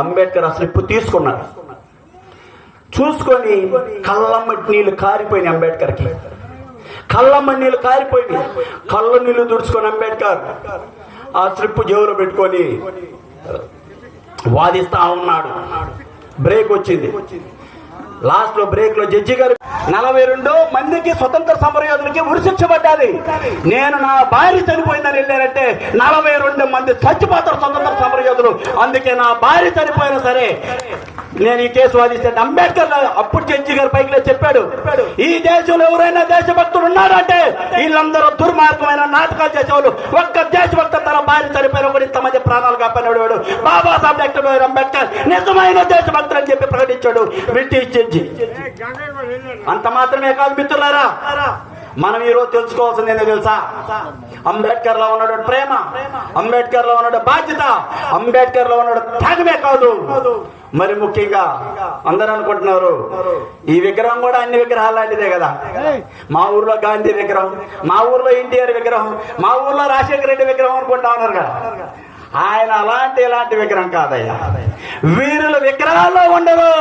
అంబేద్కర్ ఆ స్లిప్ తీసుకున్నాడు. చూసుకొని కళ్ళమ్మటి నీళ్ళు కారిపోయినాయి అంబేద్కర్కి. కళ్ళమ్మటి నీళ్ళు కారిపోయినాయి. కళ్ళ నీళ్ళు తుడుచుకొని అంబేద్కర్ ఆ స్లిప్ జేబులో పెట్టుకొని వాదిస్తా ఉన్నాడు. బ్రేక్ వచ్చింది. లాస్ట్లో బ్రేక్లో జడ్జి గారు నలభై రెండు మందికి స్వతంత్ర సమరయోధులకి ఉరిశిక్ష పడ్డాది. నేను నా భార్య చనిపోయిందని వెళ్ళానంటే నలభై రెండు మంది చచ్చిపోతారు స్వతంత్ర సమరయోధులు. అందుకే నా భార్య చనిపోయినా సరే నేను ఈ కేసు వాదిస్తే అంబేద్కర్ అప్పుడు జడ్జి గారు పైకి చెప్పాడు. ఈ దేశంలో ఎవరైనా దేశభక్తులు ఉన్నారంటే వీళ్ళందరూ దుర్మార్గమైన నాటకాలు చేసేవాళ్ళు. ఒక్క దేశభక్త తన భార్య చనిపోయిన కూడా ఇంతమంది ప్రాణాలు కాపాడినాడు బాబాసాహెబ్ డాక్టర్ అంబేద్కర్ నిజమైన దేశభక్తులు అని చెప్పి ప్రకటించాడు బ్రిటిష్ జడ్జి. అంత మాత్రమే కాదు మిత్రులారా. మనం ఈ రోజు తెలుసుకోవాల్సింది ఏంటో తెలుసా? అంబేద్కర్లో ఉన్నాడు ప్రేమ. అంబేద్కర్లో ఉన్నాడు బాధ్యత. అంబేద్కర్లో ఉన్నాడు త్యాగమే కాదు. మరి ముఖ్యంగా అందరూ అనుకుంటున్నారు ఈ విగ్రహం కూడా అన్ని విగ్రహాలు లాంటిదే కదా? మా ఊర్లో గాంధీ విగ్రహం మా ఊర్లో ఎన్టీఆర్ విగ్రహం మా ఊర్లో రాజశేఖర రెడ్డి విగ్రహం అనుకుంటా ఉన్నారు కదా? ఆయన అలాంటి ఇలాంటి విగ్రహం కాదయ్యా. వీరుల విగ్రహాల్లో ఉండరు.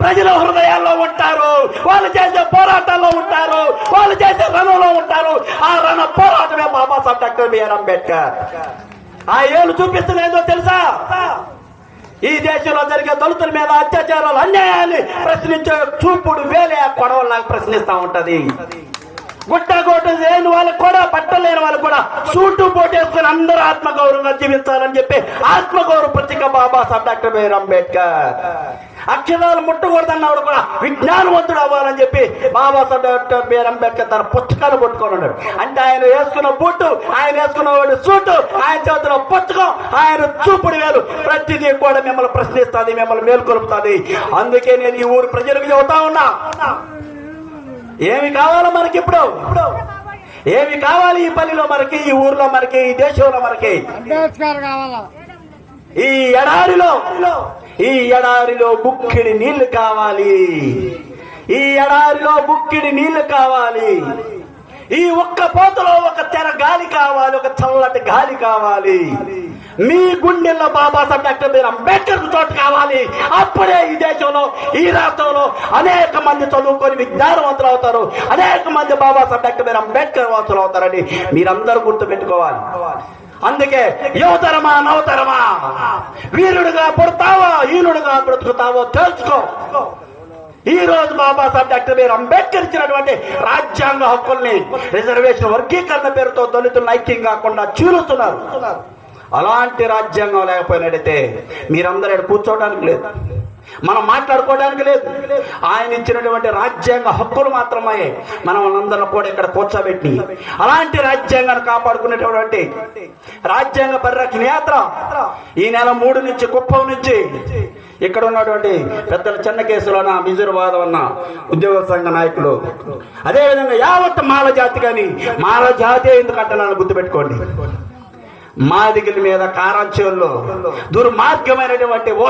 ప్రజల హృదయాల్లో ఉంటారు. వాళ్ళు చేసే పోరాటాల్లో ఉంటారు. వాళ్ళు చేసే రణంలో ఉంటారు. ఆ రణ పోరాటమే బాబాసాహెబ్ డాక్టర్ బిఆర్ అంబేద్కర్. ఆ ఏళ్ళు చూపిస్తుంది ఏదో తెలుసా? ఈ దేశంలో జరిగే దళితుల మీద అత్యాచారాలు అన్యాయాన్ని ప్రశ్నించే చూపుడు వేలే ఆ నాకు ప్రశ్నిస్తా ఉంటది. గుట్టగోటు లేని వాళ్ళకు కూడా పట్టలేని వాళ్ళకు కూడా సూటు పోటేసుకుని అందరూ ఆత్మగౌరవంగా జీవించాలని చెప్పి ఆత్మగౌరవ పత్రిక బాబాసాహెబ్ డాక్టర్ బిఆర్ అంబేద్కర్. అక్షరాలు ముట్టకూడదన్నవాడు కూడా విజ్ఞానవంతుడు అవ్వాలని చెప్పి బాబాసాహెబ్ డాక్టర్ బిఆర్ అంబేద్కర్ తన పుస్తకాలు పట్టుకొని ఉన్నాడు. అంటే ఆయన వేసుకున్న బూటు ఆయన వేసుకున్న సూటు ఆయన చేతిలో పుస్తకం ఆయన చూపుడు వేలు. ప్రతిదీ కూడా మిమ్మల్ని ప్రశ్నిస్తుంది మిమ్మల్ని మేల్కొలుపుతుంది. అందుకే నేను ఈ ఊరు ప్రజలకు చెబుతా ఉన్నా. ఏమి కావాలో మనకి ఇప్పుడు. ఏమి కావాలి ఈ పల్లిలో మనకి ఈ ఊర్లో మనకి ఈ దేశంలో మనకి? ఈ ఎడారిలో ఈ ఎడారిలో బుక్కిడి నీళ్ళు కావాలి. ఈ ఎడారిలో బుక్కిడి నీళ్ళు కావాలి. ఈ ఒక్క పోతలో ఒక తెర గాలి కావాలి ఒక చల్లటి గాలి కావాలి. మీ గుండెల్లో బాబాసాహెబ్ డాక్టర్ మీరు అంబేద్కర్ చోటు కావాలి. అప్పుడే ఈ దేశంలో ఈ రాష్ట్రంలో అనేక మంది చదువుకొని విజ్ఞానవంతులు అవుతారు. అనేక మంది బాబాసాహెబ్ డాక్టర్ మీరు అంబేద్కర్ వంతులు అవుతారని మీరందరూ గుర్తుపెట్టుకోవాలి. అందుకే యువతరమా నవతరమా వీరుడుగా పుడతావో ఈనుడుగా బ్రతుకుతావో తెలుసుకో. ఈ రోజు బాబాసాహెబ్ డాక్టర్ బిఆర్ అంబేద్కర్ ఇచ్చినటువంటి రాజ్యాంగ హక్కుల్ని రిజర్వేషన్ వర్గీకరణ పేరుతో దళితులను ఐక్యం కాకుండా చీలుస్తున్నారు. అలాంటి రాజ్యాంగం లేకపోయినట్టయితే మీరందరూ కూర్చోవడానికి లేదు. మనం మాట్లాడుకోవడానికి లేదు. ఆయన ఇచ్చినటువంటి రాజ్యాంగ హక్కులు మాత్రమే మనం అందరం కూడా ఇక్కడ కూర్చోబెట్టి అలాంటి రాజ్యాంగాన్ని కాపాడుకునేటటువంటి రాజ్యాంగ పరిరక్షణ యాత్ర ఈ నెల మూడు నుంచి కుప్పం నుంచి ఇక్కడ ఉన్నటువంటి పెద్దల చిన్న కేసులోన మిజురువాదం అన్న ఉద్యోగ సంఘ నాయకులు. అదేవిధంగా యావత్ మాల జాతి కానీ మాల జాతి ఎందుకు నన్ను గుర్తుపెట్టుకోండి. మాదిగల మీద కారాంచోళ్ళు దుర్మార్గమైనటువంటి